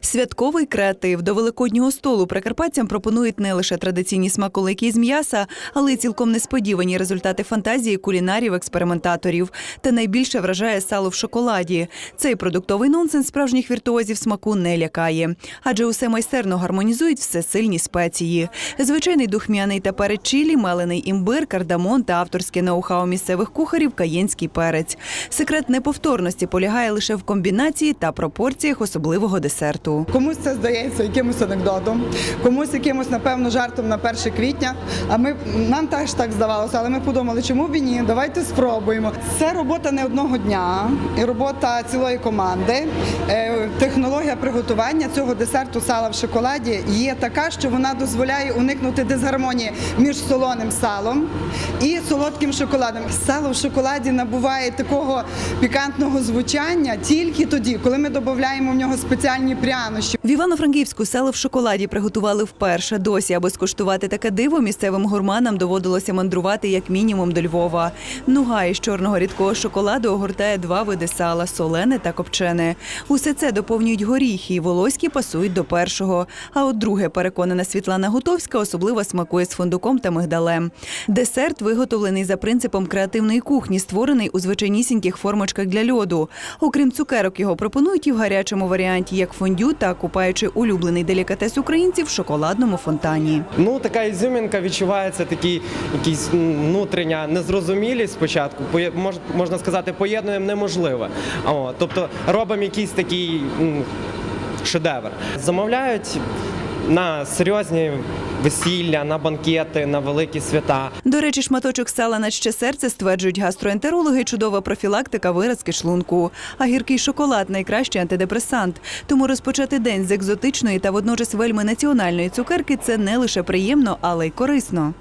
Святковий креатив до великоднього столу прикарпатцям пропонують не лише традиційні смаколики з м'яса, але й цілком несподівані результати фантазії кулінарів-експериментаторів. Та найбільше вражає сало в шоколаді. Цей продуктовий нонсенс справжніх віртуозів смаку не лякає, адже усе майстерно гармонізують всесильні спеції. Звичайний духмяний та перець чилі, мелений імбир, кардамон та авторське ноу-хау місцевих кухарів каєнський перець. Секрет неповторності полягає лише в комбінації та пропорціях особливого десерту. Комусь це здається якимось анекдотом, комусь якимось, напевно, жартом на 1 квітня. А ми нам теж так здавалося, але ми подумали, чому б і ні? Давайте спробуємо. Це робота не одного дня і робота цілої команди. Е, Технологія приготування цього десерту сала в шоколаді є така, що вона дозволяє уникнути дисгармонії між солоним салом і солодким шоколадом. Сало в шоколаді набуває такого пікантного звучання тільки тоді, коли ми додаємо в нього спеціальні прянощі. В Івано-Франківську сало в шоколаді приготували вперше. Досі, аби скуштувати таке диво, місцевим гурманам доводилося мандрувати як мінімум до Львова. Нуга із чорного рідкого шоколаду огортає два види сала солене та копчене. Усе це доповнюють горіхи, і волоські пасують до першого. А от друге, переконана Світлана Гутовська, особливо смакує з фундуком та мигдалем. Десерт виготовлений за принципом креативної кухні, створений у звичайнісіньких формочках для льоду. Окрім цукерок, його пропонують і в гарячому варіанті як фондю, так купаючи улюблений делікатес українців в шоколадному фонтані. Ну, така ізюмінка відчувається такий якийсь м, внутрішня незрозумілість спочатку. Можна сказати, поєднуємо неможливе. А тобто робимо якийсь такий шедевр. Замовляють на серйозні весілля, на банкети, на великі свята. До речі, шматочок сала на ще серце стверджують гастроентерологи. Чудова профілактика виразки шлунку. А гіркий шоколад найкращий антидепресант. Тому розпочати день з екзотичної та водночас вельми національної цукерки це не лише приємно, але й корисно.